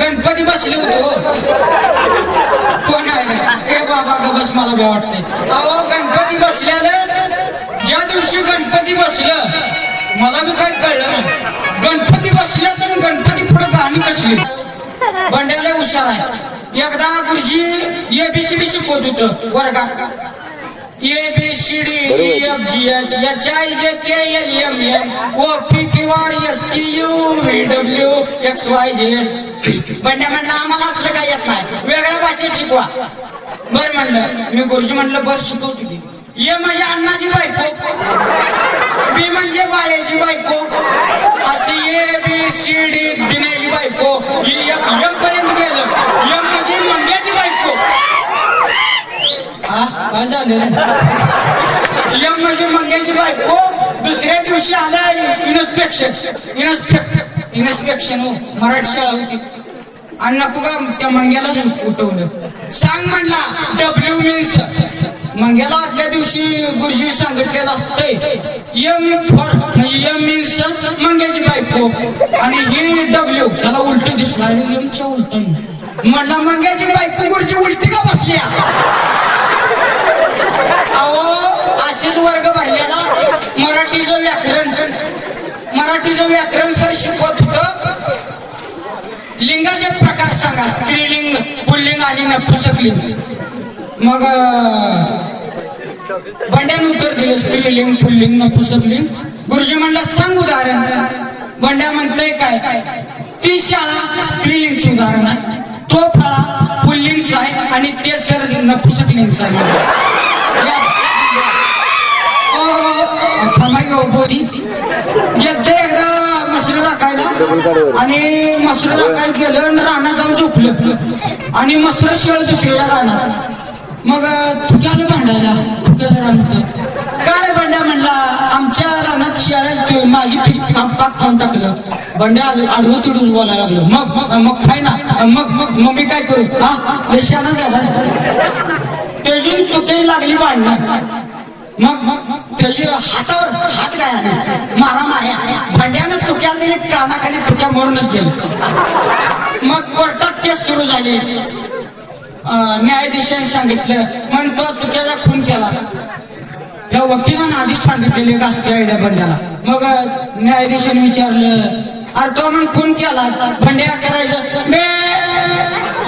गणपती बसले होते हो. कोण आहे ए बाबा ग बस मला बे वाटतंय. अहो गणपती बसल्याला ज्या दिवशी गणपती बसलं मला बी काय कळलं. गणपती बसल्या तर गणपती पुढे गाणी कसली? बंड्याला हुशार आहे. एकदा गुरुजी एबीसीडी शिकवत होत वर्गात. A B C D F G H H I J K L M N O P Q R S T U V W X Y Z Bandya म्हणलं आम्हाला असलं काय येत नाही. वेगळ्या भाषेत शिकवा. बर म्हणलं मी गुरुजी म्हणलं बर शिकवतो की. ये म्हणजे अण्णाची बायको. मी म्हणजे बाळ्याची बायको. असे ए बी सी डी दिनेची बायको. एम पर्यंत गेलं. एम म्हणजे मंग्याची बायको. हा काय झालं? यम म्हणजे मंग्याची बायको. दुसऱ्या दिवशी आला इन्स्पेक्शन. इन्स्पेक्टर. इन्स्पेक्शन हो मराठी शाळा होती. आणि नको त्या मंग्यालाच उठवलं. सांग म्हणला डब्ल्यू मीन्स मंग्याला आदल्या दिवशी गुरुजी सांगितलेलं असतंय एम फॉर म्हणजे एम मीन्स मंग्याची बायको. आणि ही डब्ल्यू त्याला उलट दिसला एमच्या उलट. म्हणला मंग्याची बायको गुरुजी उलटी का बसल्या अहो असेच वर्ग भरलेला मराठीचं व्याकरण. मराठीचं व्याकरण सर शिकवत होत लिंगाचे प्रकार सांगा? स्त्रीलिंग पुल्लिंग आणि नपुसकलिंग मग बंड्यान उत्तर दिलं स्त्रीलिंग पुल्लिंग नपुसकलिंग गुरुजी म्हणला सांग उदाहरण. बंड्या म्हणतय काय? ती शाळा स्त्रीलिंगची उदाहरण आहे. तो फळा पुल्लिंगचा आहे आणि ते सर नपुसकलिंगचा आहे. एकदा एकदा मसरू टाकायला. आणि मसरू टाकायला गेलं आणि रानात जाऊन झोपलं. आणि मसरू शेळ दुसऱ्या रानात मग तुझ्याला भांडायला? तुझ्या रानात का रे बंड्या म्हणला? आमच्या रानात शेळ्या माझी पीक खाऊन टाकलं. बंड्या आडवं तिडून बोलायला लागलो. मग मग मग खाय ना. मग मग मग मी काय करू? हा? देशानं झाला. तेजून तुके लागली भांडणं. मग मग. त्याची हातावर हात काय आले? मारा मार्या भांड्यानं तुक्या दिले कानाखाली तुक्या मरूनच गेलं. मग कोर्टात केस सुरू झाली. न्यायाधीशाने सांगितलं म्हणतो तुक्याचा खून केला. या वकिलानं आधीच सांगितलेले गाजते आयडिया बंड्याला मग न्यायाधीशाने विचारलं अरे तो म्हणून खून केला. भंड्या करायचं? बे.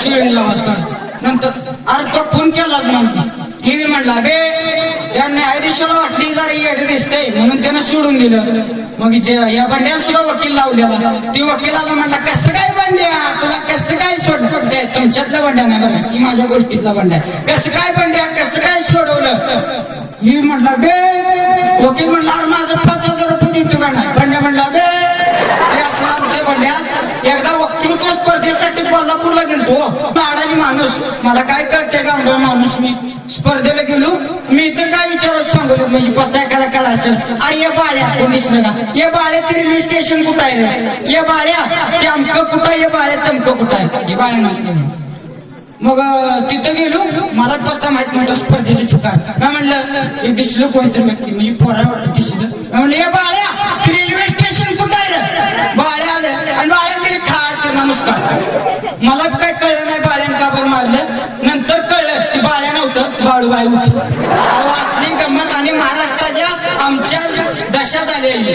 शिळीला नमस्कार नंतर अरे तो खून केलाच मग ही बी म्हणला बे. या न्यायाधीशाला वाटलं येड दिसते म्हणून त्यानं सोडून दिलं. मग या बंड्याला सुद्धा वकील लावलेला. ती वकिलाला म्हटलं कसं काय बंड्या तुला कसं काय सोड ते तुमच्यातला बंड्या नाही बघा. ती माझ्या गोष्टीतला बंड्या कसं काय बंड्या कसं काय सोडवलं? ही म्हणला बे वकील म्हणला अरे माझं पाच हजार रुपये देतो का नाही? बंड्या म्हटला बे हे असं आमच्या बंड्या एकदा वक्तृत्व स्पर्धेसाठी कोल्हापूरला गेलतो. लाडानी माणूस. मला काय कळते का? माणूस मी स्पर्धेला गेलो. मी तर म्हणजे पत्ता एखादा काढा असेल अरे ये बाळ्या कोण दिसलं ये बाळ्या ते रेल्वे स्टेशन कुठं आहे रे ये बाळ्या ते अमकं कुठं आहे ये बाळ्या तमकं कुठं आहे हे बाळ्या नव्हतं मग तिथं गेलो मला पत्ता माहीत नव्हता स्पर्धेचं ठिकाण काय म्हणलं हे दिसलं कोणतरी व्यक्ती म्हणजे पोरावर दिसलं काय म्हणलं हे बाळ्या ते रेल्वे स्टेशन कुठं आहे रे बाळ्या आलं आणि बाळ्या दिली खाड ते नमस्कार मला बी काय कळलं नाही बाळ्यानं का बरं मारलं नंतर कळलं ती बाळ्या नव्हतं बाळूबाई होती अहो असली गंमत आणि महाराष्ट्राच्या आमच्या दशा झालेली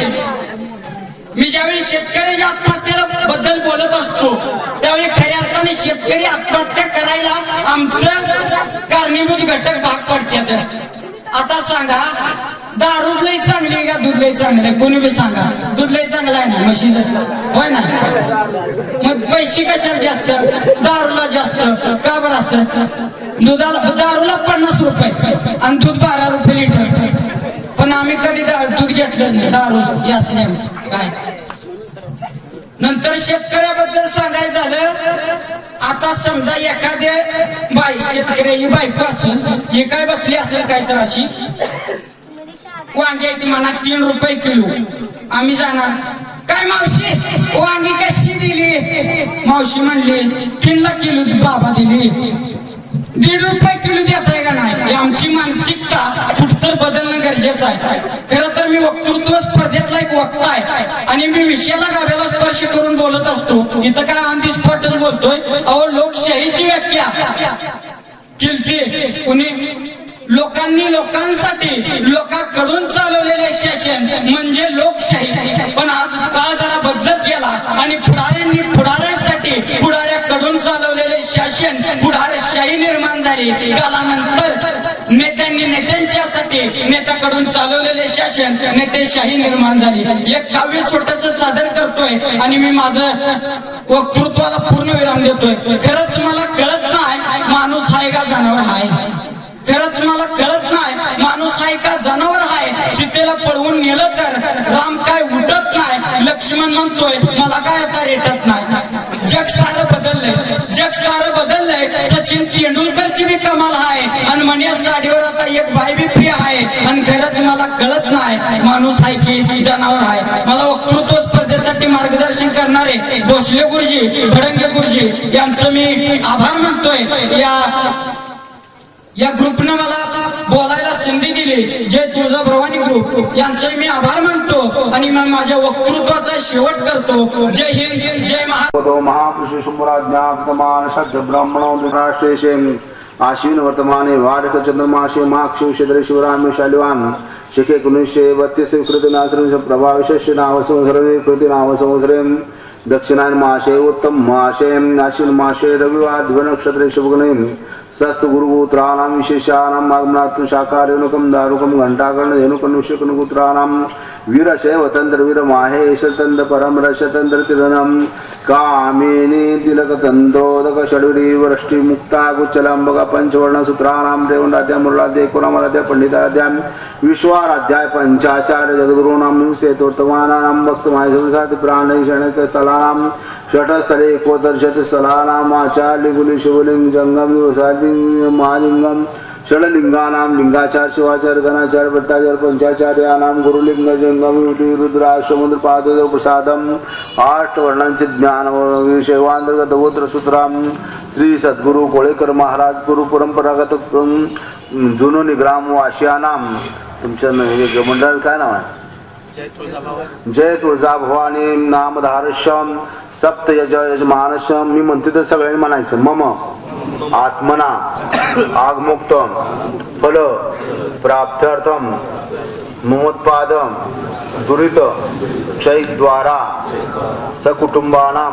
मी ज्यावेळी शेतकऱ्याच्या आत्महत्या बद्दल बोलत असतो त्यावेळी खऱ्या अर्थाने शेतकरी आत्महत्या करायला आमचं कारणीभूत घटक भाग पडतात. आता सांगा दारू लई चांगली आहे का? दूध लई चांगलं आहे? कोणी बी सांगा. दूध लई चांगलं आहे ना? म्हशीचं. होय ना? मग पैसे कशाला जास्त? दारूला जास्त. का बरं असं? दुधाला दारूला पन्नास रुपये. आणि दूध बारा रुपये लिटर. पण आम्ही कधी दूध घेतलं नाही. दारू या नाही काय? नंतर शेतकऱ्याबद्दल सांगायचं झालं आता समजा एखाद्या बाई शेतकरी बायको असून हे काय बसली असेल काय तर अशी? वांग्याची म्हणा तीन रुपये किलो. आम्ही जाणार. काय मावशी? वांगी कशी दिली? मावशी म्हणली तीनला किलो बाबा दिली. दीड रुपये किलो देत आहे का नाही? आमची मानसिकता कुठतर बदलणं गरजेचं आहे. खरं तर मी वक्तृत्व स्पर्धेतला एक वक्ता आहे. आणि मी विषयाला गाव्याला स्पर्श करून बोलत असतो. इथं काय आंधी दी बोलतोय. अहो लोकशाहीची व्याख्या. किलती कुणी? लोकांनी लोकांसाठी लोकांकडून चालवलेले शासन म्हणजे लोकशाही. पण आज काळ जरा बदलत गेला आणि पुढाऱ्यांनी पुढाऱ्यासाठी पुढाऱ्याकडून चालवलेले शासन पुढारशाही निर्माण झाली. कालानंतर नेत्यांनी नेत्यांच्यासाठी नेत्याकडून चालवलेले शासन नेतेशाही निर्माण झाली. एक काव्य छोटस सादर करतोय आणि मी माझं वक्तृत्वाला पूर्ण विराम देतोय. खरंच मला कळत नाही माणूस हाय का जनावर हाय. खरंच मला कळत नाही माणूस हाय का जनावर हाय. सीतेला पळवून नेलं तर राम काय उठत नाही. लक्ष्मण म्हणतोय मला काय आता रेटत सचिन तेंडुलकरची बी कमाल आहे. आणि म्हणे साडीवर आता एक बाय बी प्रिय आहे. आणि खरंच मला कळत नाही. माणूस आहे की जनावर आहे. मला वक्तृत्व स्पर्धेसाठी मार्गदर्शन करणारे भोसले गुरुजी भडंगे गुरुजी यांचं मी आभार मानतोय. या या ग्रुपनं मला बोलायला संधी दिली. जे तुळजाभवानी ग्रुप यांचे मी आभार मानतो. आणि मग माझ्या वक्तृत्वाचा शेवट करतो. जय हिंद जय महा महापुरुष सुमराज्ञातमान सद्य ब्राह्मण राष्ट्रेशे आश्विन वर्तमाने वारिक चंद्रमाशे माक्षु शिद्र शिवराम शालिवान शिखे कुणीशे बत्तीस कृती नाश्रम प्रभाविशस्य नाव संवत्सरे कृती नाव संवत्सरे दक्षिणायन मासे उत्तम मासे आश्विन मासे रविवार नक्षत्रे शुभगणे सस्तु गुरुगोत्राणां विशेषाणाम् शाकारेणुकं दारुकं घण्टाकर्ण धेनुकनुष्यकनुगोत्राणां वीरशैव तंत्र वीर कामिनी तिलक तंतोदक षडुरी वृष्टी मुक्ता गुच्चलांबका पंचवर्ण सूत्राणाम देवंडाद्या मुरलाद्या एकोणामराद्या पंडिताद्या विश्वाराध्याय पंचाचार्य जगद्गुरूणाम सेतोत्तमानां भक्त षटस्थले एकोदर्शत स्थलानाम् आचार्य गुली शिवलिंग जंगम दिवसालिंग महालिंगम षडलिंगानां लिंगाचार शिवाचार गणाचार भट्टाचार पंचाचार्यानां गुरुलिंग जंगम युती रुद्रा समुद्र पाददेव प्रसादम आठ वर्णांचे ज्ञान शैवांतर्गत गोत्र सूत्राम श्री सद्गुरु कोळेकर महाराज गुरु परंपरागत अं, जुनोनी ग्राम वाशियानाम तुमच्या मंडळात काय नाव आहे? जय तुळजा भवानी नामधारशम सप्त यज यजमानशम मी म्हणते तर सगळ्यांनी म्हणायचं मम आत्मना आगमुक्त फल प्राप्त्यर्थम ममोत्पादम दुरित क्षयद्वारा सकुटुंबानां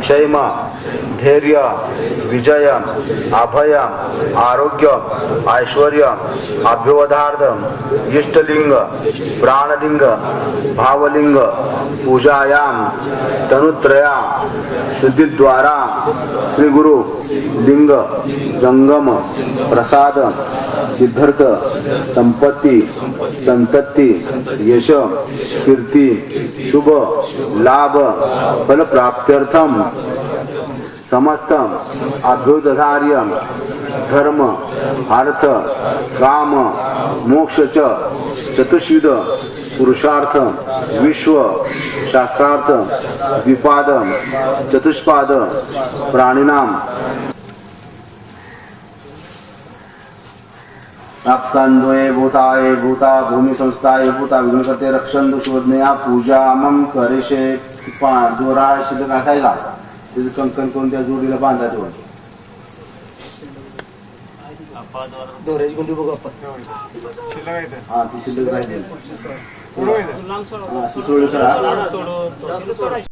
क्षेम धैर्य विजय अभय आरोग्य ऐश्वर्य अभ्युवधार्थ इष्टलिंग प्राणलिंग भावलिंग पूजायां तनुत्रया शुद्धिद्वारा श्रीगुरु लिंग जंगम प्रसाद सिद्धार्थ संपत्ती संतती यश कीर्ती शुभ लाभ फलप्राप्त्यर्थम समस्त अद्भुतधार्य धर्म अर्थ काम मोक्ष च चतुष्विध पुरुषार्थ विश्व शास्त्रार्थ द्विपाद चतुष्पाद प्राणिनाम। अप्सन्द्वये भूताये भूता भूमि भूता विघ्नकर्ते रक्षन्तु शुभज्ञया पूजा मम करेशे पा दोरा शिल्ड त्याचं कंकण करून त्या जोडीला बांधायचं होतं हा ती शिल्लक राहिली हा, करा